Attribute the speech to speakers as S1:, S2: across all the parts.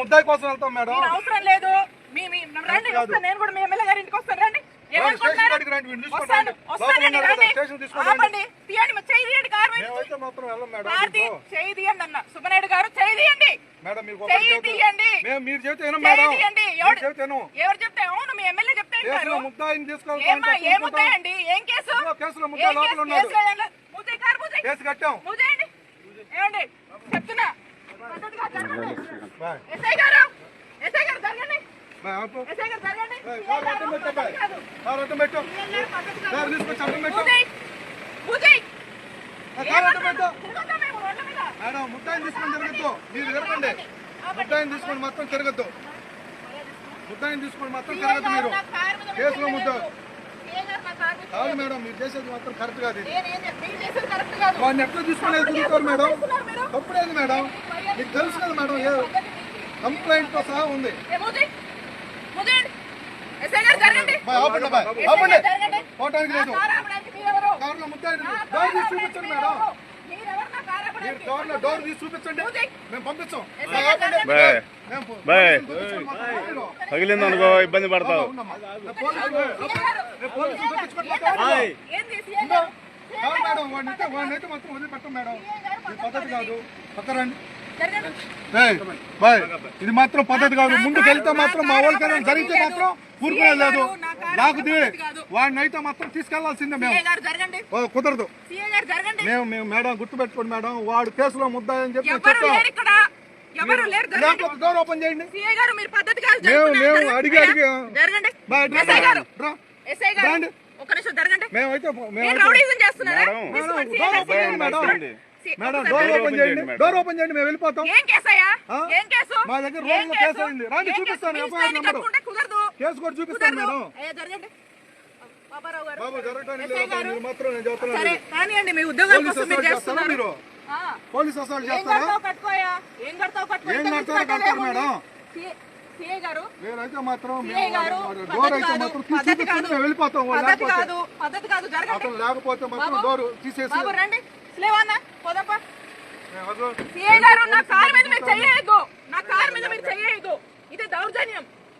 S1: ముద్దాయి కోసం వెళ్తాం మేడం
S2: అవసరం లేదు నేను కూడా మీ ఎమ్మెల్యే గారి ఇంటికి వస్తాను రండి సుబ్బనాయుడు గారు చేయి తీయండి
S1: మేడం మీకు
S2: చేయి
S1: ఒకటి చెబుతా-
S2: తీయండి
S1: మేము మీరు వినం.
S2: ఎవరు చెప్తే అవును మీ ఎమ్మెల్యే ఏముంటాయండి ఏం కేసు? కేసు?
S1: కట్టాం.
S2: ఏమండి? చెప్తున్నా. ఎస్ఐ గారు ఎస్ఐ గారు జరగండి?
S1: మేడం తిరగద్దు. మీరు తిరగండి తీసుకొని మొత్తం తిరగద్దు. ముద్దాయిని తీసుకొని మొత్తం తిరగద్దు మీరు. కేసులో ముద్ద కాదు మేడం మీరు చేసేది మాత్రం కరెక్ట్ కాదు. వాడిని ఎట్లా తీసుకునేది తిరుగుతారు మేడం? తప్పుడేది మేడం? మీకు తెలుసు కదా మేడం ఏ కంప్లైంట్తో సహా ఉంది. పోవటానికి లేదు? కారులో ముద్దాయిని తీసి
S2: ఆపడానికి
S1: చూపించండి? మేడం. డోర్ తీసి చూపించండి. మేము పంపించాం
S3: పగిలింది అనుకో ఇబ్బంది పడతావు.
S1: మేడం వదిలిపెట్టం పద్ధతి కాదు. పక్కరండి బాయ్. ఇది మాత్రం పద్ధతి కాదు. ముందుకు వెళ్తే మాత్రం మా వాళ్ళకి ఏదైనా జరిగితే మాత్రం ఊరుకునే లేదు. లాగుది వాడిని అయితే మాత్రం తీసుకెళ్ళాల్సిందే మేము. కుదరదు. మేము మేము మేడం గుర్తుపెట్టుకోండి మేడం. వాడు కేసులో ముద్దాయని చెప్పి చెప్తాం.
S2: ఎవరు లేరు
S1: డోర్ ఓపెన్ చేయండి
S2: సీఏ గారు మీరు పద్ధతి కాదు
S1: మేము-. మేము. అడిగి అడిగి-
S2: జరగండి ఎస్ఐ గారు. ఎస్ఐ గారు. ఒక నిమిషం జరగండి
S1: మేమైతే
S2: మీరు
S1: మేమైతే
S2: రౌడీజం చేస్తున్నారా
S3: మేడం.
S1: మేడం, డోర్ ఓపెన్ చేయండి డోర్. ఓపెన్ చేయండి
S3: మేడం.
S1: డోర్ ఓపెన్ చేయండి మేము వెళ్ళిపోతాం
S2: ఏం కేసు అయ్యా
S1: ఆ?
S2: ఏం కేసు
S1: మా దగ్గర
S2: ఏం
S1: రోజులో కేసు అయింది. రండి, చూపిస్తాను, ఎఫ్ఐఆర్ నెంబరు.
S2: కుదరదు
S1: కేసు కూడా చూపిస్తాను మేడం
S2: అయ్యా జరగండి బాబారావు గారు
S1: బాబు జరగటానికి
S2: ఎస్ఐ
S1: లేదు మాత్రం నేను
S2: సరే
S1: చెప్తున్నాను
S2: కానివ్వండి మీ ఉద్యోగాల కోసం మీరు చేస్తున్నారు.
S1: పోలీస్ అసలు చేస్తారా?
S2: కట్టుకోయా? ఏం కడతావు కట్టుకో?
S1: ఏం కడతారో కడతారు. మేడం.
S2: గారు?
S1: మీరైతే మాత్రం డోర్ అయితే మాత్రం వెళ్ళిపోతాం వాళ్ళు
S2: పద్ధతి కాదు పద్ధతి కాదు
S1: అతను లేకపోతే మాత్రం. డోర్ తీసేసి
S2: బాబు రండి. లేవన్నా పోదప్ప. గారు నా కార్ మీద మీరు చెయ్యొద్దు. నా కార్ మీద మీరు దౌర్జన్యం ఇది దౌర్జన్యం.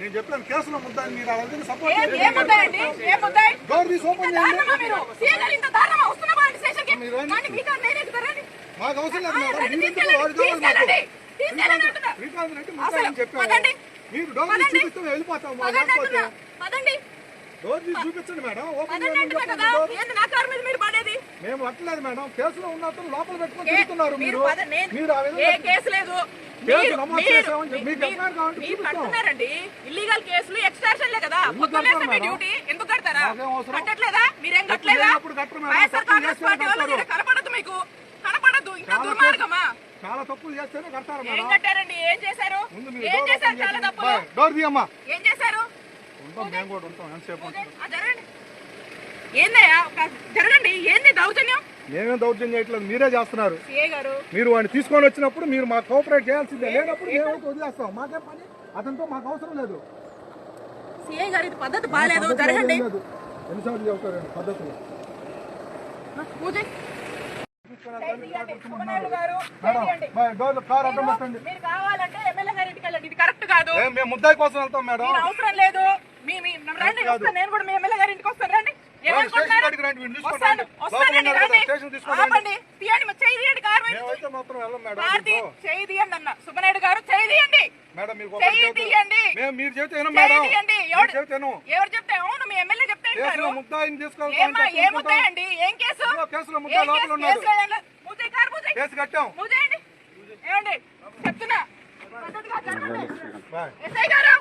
S1: నేను చెప్పాను కేసులో ముద్దాయి? మీరు? అలాగే సపోర్ట్ చేయండి. మాకు అవసరం లేదు. శ్రీకాంత్ రెడ్డి చెప్పారు.
S2: పదండి.
S1: మీరు డోర్. చూపిస్తే వెళ్ళిపోతాం డోర్ చూపించండి మేడం. ఓపెన్ చేయండి మేము అట్లేదు మేడం. కేసులో ఉన్నప్పుడు లోపల పెట్టుకొని తిరుగుతున్నారు
S2: మీరు
S1: మీరు. ఆ విధంగా
S2: కడుతున్నారండి. ఇల్లీగల్ కేసులు కదా. పొద్దున్నే మీ? డ్యూటీ ఎందుకు కడతారా?
S1: మాకేం అవసరం?
S2: కట్టట్లేదా? మీరేం
S1: తప్పు
S2: కట్టలేదా?
S1: లేనప్పుడు కట్టరు మేడం.
S2: వైఎస్ఆర్
S1: తప్పులు
S2: కాంగ్రెస్
S1: చేస్తేనే
S2: పార్టీ వాళ్ళు
S1: కడతారు.
S2: ఇక్కడ కనపడదు మీకు. కనపడదు ఇంకా
S1: చాలా
S2: దుర్మార్గమా?
S1: చాలా తప్పులు చేస్తేనే కడతారు
S2: ఏం
S1: మేడం.
S2: కట్టారండి? ఏం చేశారు? ఏం చేశారు
S1: ఓపెన్
S2: చాలా
S1: చేయండి.
S2: తప్పులు.
S1: బాయ్, డోర్ తీయమ్మా.
S2: ఏం చేశారు?
S1: ఉంటాం మేము కూడా ఉంటాం. ఎంతసేపు ఉంటాం
S2: ఆ, జరగండి. ఏందయ్యా? జరగండి. ఏంది
S1: మేమేం దౌర్జన్యం చేయట్లేదు. మీరే చేస్తున్నారు. మీరు వాడిని తీసుకొని వచ్చినప్పుడు మీరు మాకు కోఆపరేట్ చేయాల్సిందే. లేనప్పుడు మేమైతే వదిలేస్తాం. మాకేం పని? అతనితో మాకు అవసరం లేదు.
S2: పద్ధతి బాగాలేదు. జరగండి.
S1: ఎన్నిసార్లు చెబుతారండి పద్ధతులు. ముద్దాయి కోసం వెళ్తాం మేడం.
S2: అవసరం లేదు. నేను కూడా మీ ఎమ్మెల్యే గారి ఇంటికి వస్తాను. రండి.
S1: స్టేషన్
S2: ఏమనుకుంటున్నారు
S1: కాడికి రండి, వీడిని తీసుకోండి,
S2: వస్తాను
S1: రండి.
S2: వస్తానండి
S1: లోపల ఉన్నారు కదా,
S2: రండి
S1: స్టేషన్ తీసుకోండి, రండి.
S2: ఆపండి తీయండి మరి చేయి తీయండి కారు మీద.
S1: మేమైతే మాత్రం వెళ్ళం మేడం.
S2: భారతి
S1: మీకు.
S2: చేయి తీయండి అన్న. సుబ్బనాయుడు గారు చేయి తీయండి.
S1: మేడం మీకు
S2: చేయి
S1: ఒకటి చెబుతా.
S2: తీయండి.
S1: మేము మీరు మీరు
S2: ఎవరు చెప్తే? అవును మీ ఎమ్మెల్యే చెప్తే ఏముంటాయండి ఏం కేసు? కేసు?
S1: కట్టాం.
S2: ముద్దాయండి ఏమండి? చెప్తున్నా. ఎస్ఐ గారు!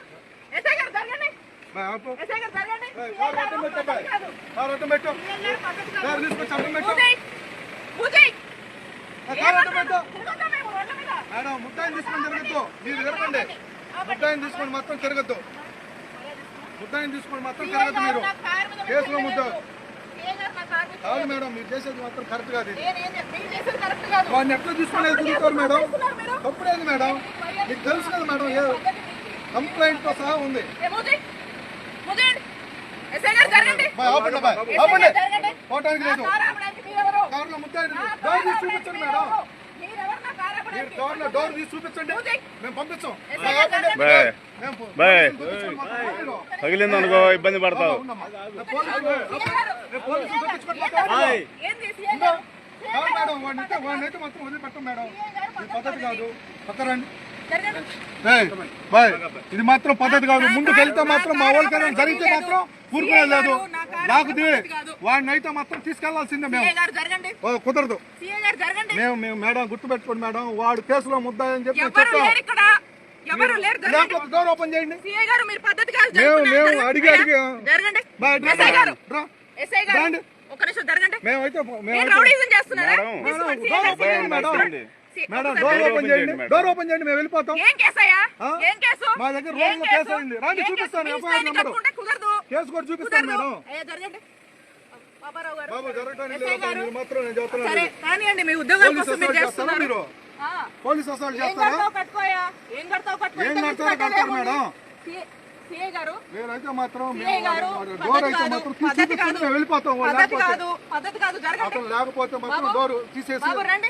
S1: మేడం ముద్దాయిని తీసుకొని తిరగద్దు. మీరు తిరగండి ముద్దాయిని తీసుకొని మొత్తం తిరగద్దు. ముద్దాయిని తీసుకొని మొత్తం తిరగద్దు మీరు. కేసులో ముద్ద కాదు మేడం మీరు చేసేది మాత్రం కరెక్ట్ కాదు వాడిని ఎట్లా తీసుకొని తిరుగుతారు మేడం? తప్పుడేది మేడం. మీకు తెలుసు కదా మేడం ఏ కంప్లైంట్తో సహా ఉంది. పోవటానికి లేదు? కారులో డోర్ తీసి చూపించండి? మేడం. మీరు? డోర్లో డోర్ తీసి చూపించండి. మేము పంపించాం.
S3: పగిలింది అనుకో ఇబ్బంది పడతావు.
S1: మేడం వాడిని అయితే వాడిని అయితే మాత్రం వదిలిపెట్టం మేడం. ఇది పద్ధతి కాదు. పక్కరండి. బాయ్ ఇది మాత్రం పద్ధతి కాదు. ముందుకు వెళ్తే మాత్రం మా వాళ్ళకి జరిగితే మాత్రం ఊరుకునే లేదు. లాగుది వాడిని అయితే మాత్రం తీసుకెళ్ళాల్సిందే మేము. కుదరదు.
S2: సీఏ గారు జరగండి.
S1: మేము మేము మేడం గుర్తుపెట్టుకోండి మేడం. వాడు కేసులో ముద్దాయని చెప్పి
S2: ఎవరు
S1: చెప్తాం
S2: లేరు ఇక్కడ. ఎవరు లేరు జరగండి.
S1: లేకపోతే డోర్ ఓపెన్ చేయండి. మేము-. అడిగి అడిగి- మేమైతే
S3: మేడం.
S1: మేడం, డోర్ ఓపెన్ చేయండి డోర్. ఓపెన్ చేయండి మేము వెళ్ళిపోతాం.
S2: ఏం? ఏం కేసు?
S1: మా దగ్గర
S2: ఏం
S1: రోజులో కేసు అయింది. రండి, చూపిస్తాను, ఎఫ్ఐఆర్ నెంబరు.
S2: కుదరదు.
S1: కేసు కూడా చూపిస్తాను మేడం.
S2: అయ్యా జరగండి బాబారావు గారు
S1: బాబు జరగటానికి
S2: ఎస్ఐ
S1: లేదు
S2: గారు.
S1: మీరు మాత్రం నేను చెప్తున్నాను
S2: సరే కానివ్వండి మీ ఉద్యోగాల
S1: పోలీస్
S2: కోసం మీరు
S1: అసలు చేస్తారా
S2: చేస్తున్నారు
S1: మీరు?
S2: ఆ.
S1: పోలీస్ అసలు
S2: ఏం
S1: చేస్తారా?
S2: కడతావు కట్టుకోయా? ఏం కడతావు కట్టుకో?
S1: ఏం
S2: ఇంత
S1: కడతారో
S2: మించి
S1: కడతారు
S2: కట్టలేము.
S1: మేడం.
S2: సీ- సీఏ గారు.
S1: మీరైతే మాత్రం డోర్ అయితే వెళ్ళిపోతాం
S2: పద్ధతి
S1: లేకపోతే
S2: కాదు పద్ధతి కాదు జరగండి.
S1: అతను లేకపోతే మాత్రం. డోర్ తీసేసి
S2: రండి.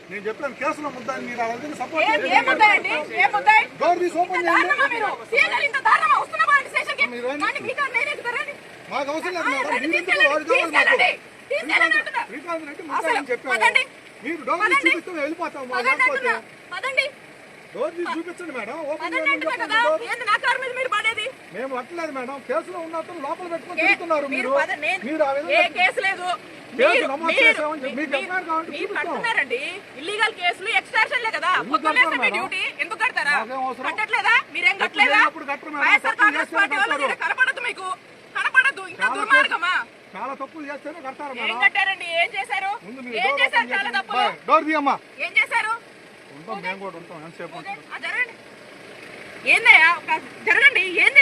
S1: నేను చెప్పాను కేసులో ముద్దాయి మీరు అలాగే సపోర్ట్ డోర్ తీసి ఓపెన్ చేయండి.
S2: మీకు
S1: అవసరం లేదు. శ్రీకాంత్ రెడ్డి చెప్పాము
S2: పదండి.
S1: మీరు డోర్ తీసి. చూపిస్తే వెళ్ళిపోతాం. డోర్ తీసి చూపించండి మేడం. ఓపెన్ చేయండి. మేము అట్లేదు మేడం. కేసులో ఉన్న లోపల పెట్టుకొని తిరుగుతున్నారు
S2: మీరు
S1: మీరు. ఆ విధంగా
S2: కడుతున్నారండి. ఇల్లీగల్ కేసులు ఎక్స్ట్రాషన్లే కదా. పొద్దున్నే మీ? డ్యూటీ. ఎందుకు కడతారా? కట్టట్లేదా? మీరేం కట్టలేదా. వైఎస్ఆర్ కాంగ్రెస్ పార్టీ వాళ్ళు కనపడదు మీకు. కనపడదు ఇంకా
S1: చాలా
S2: దుర్మార్గమా?
S1: చాలా తప్పులు చేస్తేనే కడతారు
S2: ఏం
S1: మేడం.
S2: కట్టారండి? ఏం చేశారు? ఏం చేశారు
S1: ఓపెన్
S2: చాలా
S1: చేయండి.
S2: తప్పులు.
S1: బాయ్, డోర్ తీయమ్మా.
S2: ఏం చేశారు?
S1: ఉంటాం మేము కూడా ఉంటాం. ఎంతసేపు ఉంటాం
S2: ఆ, జరగండి. ఏందయ్యా? జరగండి. ఏంది?